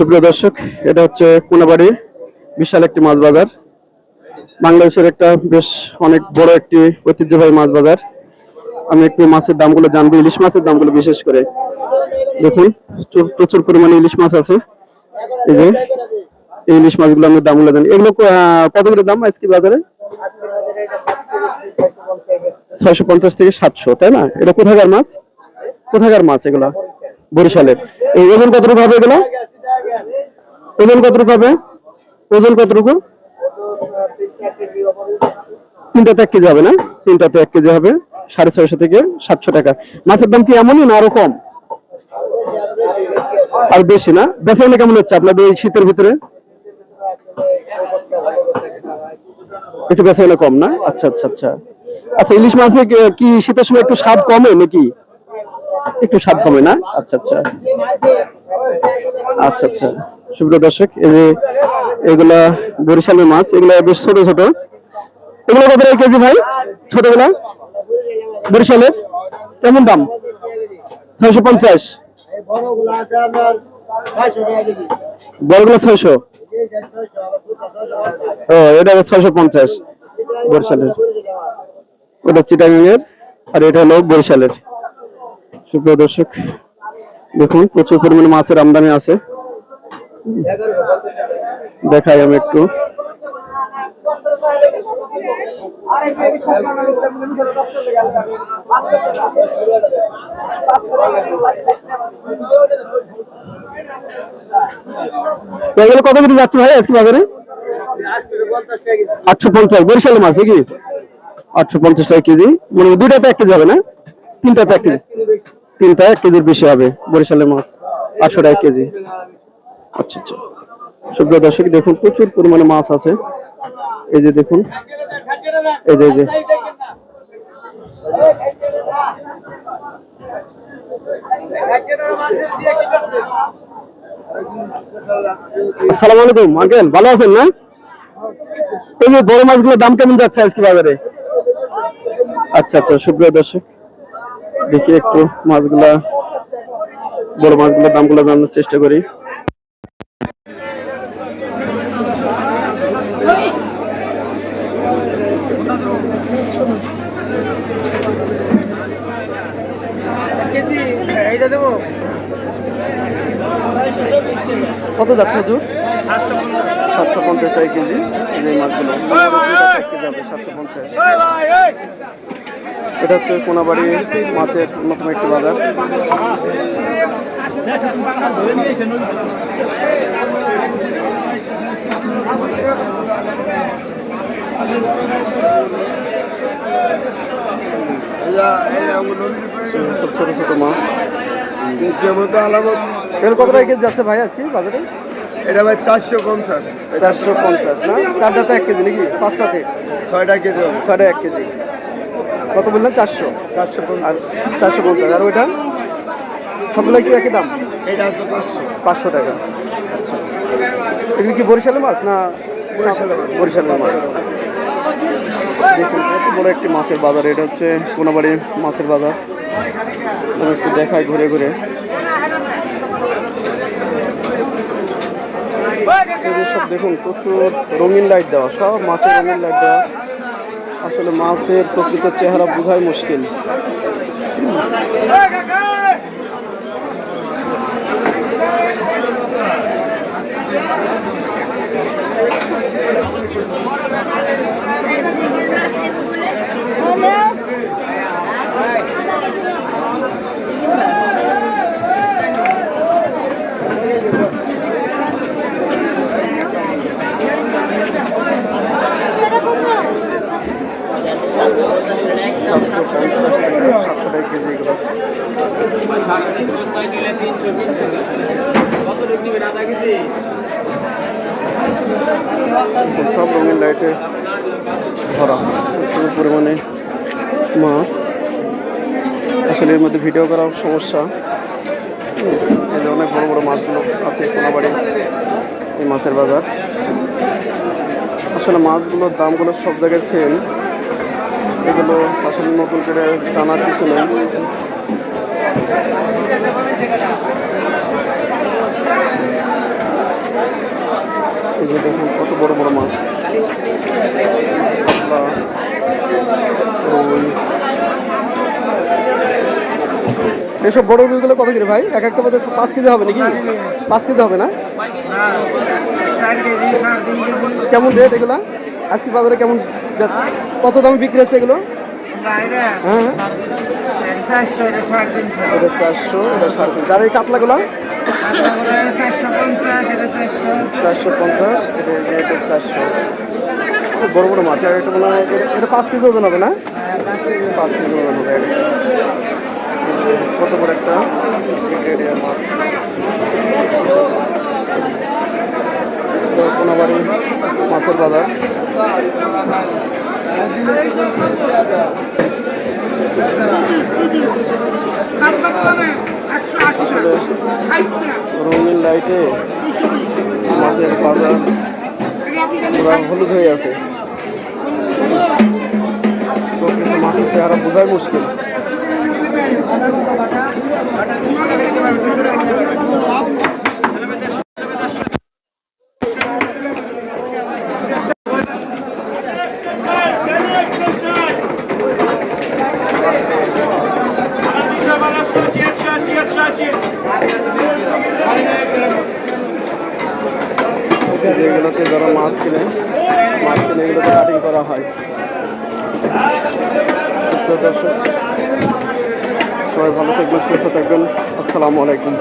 সুপ্রিয় দর্শক, এটা হচ্ছে কোনাবাড়ি বিশাল একটি মাছ বাজার। বাংলাদেশের একটা বেশ অনেক বড় একটি ঐতিহ্যবাহী মাছ বাজার। আমি একটু মাছের দামগুলো জানব, ইলিশ মাছের দামগুলো বিশেষ করে। দেখুন, প্রচুর- পরিমাণে ইলিশ মাছ আছে। এই যে, এই ইলিশ মাছগুলো আমি দামগুলো জানি। এগুলো কত করে দাম আজকে বাজারে? ছয়শো পঞ্চাশ থেকে সাতশো, তাই না? এটা কোথাকার মাছ? কোথাকার মাছ এগুলা? বরিশালের। এই ওজন কতটুকু হবে এগুলো? ওজন কতটুকু হবে? ওজন কতটুকু? তিনটাতে এক কেজি হবে না? তিনটাতে এক কেজি হবে। সাড়ে ছয়শো থেকে সাতশো টাকা। মাছের দাম কি এমনই না আরও কম? আর বেশি না? বেচাইলে কেমন হচ্ছে আপনাদের এই শীতের ভিতরে? একটু বেচাইলে কম না? আচ্ছা আচ্ছা আচ্ছা। আচ্ছা ইলিশ মাছে কি শীতের সময় একটু স্বাদ কমে নাকি? একটু স্বাদ কমে না? আচ্ছা আচ্ছা। আচ্ছা আচ্ছা। সুপ্রিয় দর্শক, এই যে এগুলা বরিশালের মাছ, এগুলা বেশ ছোট ছোট। এগুলো কত টাকা কেজি ভাই? ছোটগুলা? বরিশালের? কেমন দাম? ছয়শো পঞ্চাশ। বড়গুলো ছয়শো। ও, এটা ছয়শো পঞ্চাশ বরিশালের। ওটা চিটাগাংয়ের, আর এটা হলো বরিশালের। সুপ্রিয় দর্শক, দেখুন প্রচুর পরিমাণে মাছের আমদানি আছে। দেখাই আমি একটু। এগুলো কত করে যাচ্ছে ভাই আজকে বাজারে? আটশো পঞ্চাশ। বরিশালের মাছ নাকি? আটশো পঞ্চাশ টাকা কেজি। মানে দুইটাতে এক কেজি হবে না? তিনটাতে এক কেজি। তিনটা এক কেজির বেশি হবে বরিশালের মাছ। আটশো টাকা কেজি। আচ্ছা আচ্ছা। দর্শক, দেখুন, প্রচুর পরিমাণে মাছ আছে। এই যে দেখুন, এই যে আলাইকুম ভালো আছেন না? এই যে বড় মাছগুলোর দাম কেমন যাচ্ছে আজকে বাজারে? আচ্ছা আচ্ছা সুপ্রিয় দর্শক, দেখি একটু মাছগুলা, বড় মাছগুলোর দামগুলো জানার চেষ্টা করি। কত যাচ্ছে হুজুর? সাতশো পঞ্চাশ টাকা কেজি। এই যে মাছগুলো। সাতশো পঞ্চাশ। এটা হচ্ছে কোনাবাড়ি মাছের অন্যতম একটি বাজার। ছোট ছোট মাছ। এর কত টাকা কেজি যাচ্ছে ভাই আজকে বাজারে? এটা ভাই চারশো পঞ্চাশ। চারশো পঞ্চাশ না? চারটাতে এক কেজি নাকি? পাঁচটাতে? ছয়টা কেজি ছয়টা এক কেজি। কত বললেন? চারশো? চারশো আর চারশো পঞ্চাশ। আর ওইটা? সবগুলো কি একই দাম? এটা আছে পাঁচশো। পাঁচশো টাকা। আচ্ছা। এগুলো কি বরিশালের মাছ না বরিশালের মাছ। বরিশালের মাছ? দেখুন বড় একটি মাছের বাজার। এটা হচ্ছে কোনাবাড়ি মাছের বাজার। একটু দেখাই ঘুরে ঘুরে। সব দেখুন, প্রচুর রঙিন লাইট দেওয়া, সব মাছের রঙিন লাইট দেওয়া। আসলে মাছের প্রকৃত চেহারা বোঝাই মুশকিল। সব রঙের লাইটে ভরা, প্রচুর পরিমাণে মাছ। আসলে এর মধ্যে ভিডিও করা সমস্যা। এই যে অনেক বড় বড় মাছগুলো আছে কোনাবাড়ি, এই মাছের বাজার। আসলে মাছগুলোর দামগুলো সব জায়গায় সেম এগুলো আসলে নতুন করে জানার কিছু নেই। এই যে দেখুন কত বড় বড় মাছ। এসব বড় রুইগুলো কবে দিলে ভাই? এক একটা বোধহয় পাঁচ কেজি হবে নাকি? পাঁচ কেজি হবে না? কেমন রেট এগুলো? আজকে বাজারে কেমন কত দামে বিক্রি হচ্ছে এগুলো? হ্যাঁ, হ্যাঁ। চারশো এটা সাড়ে তিনশো। যার এই কাতলাগুলো? চারশো পঞ্চাশ, এটা এটা চারশো। খুব বড় বড় মাছ, আর একটা মনে হয় এটা- এটা পাঁচ কেজি ওজন হবে না? পাঁচ কেজি ওজন হবে। কত বড় একটা মাছ? এটা মাছের বাজার। রঙিন লাইটে মাছের বাজার হলুদ হয়ে আছে। মাছের চেহারা বোঝাই মুশকিল। যেগুলোতে যারা মাছ কিনে মাছ কিনে এগুলোতে কাটিং করা হয়। দর্শক, সবাই ভালো থাকবেন, সুস্থ থাকবেন। আসসালামু আলাইকুম।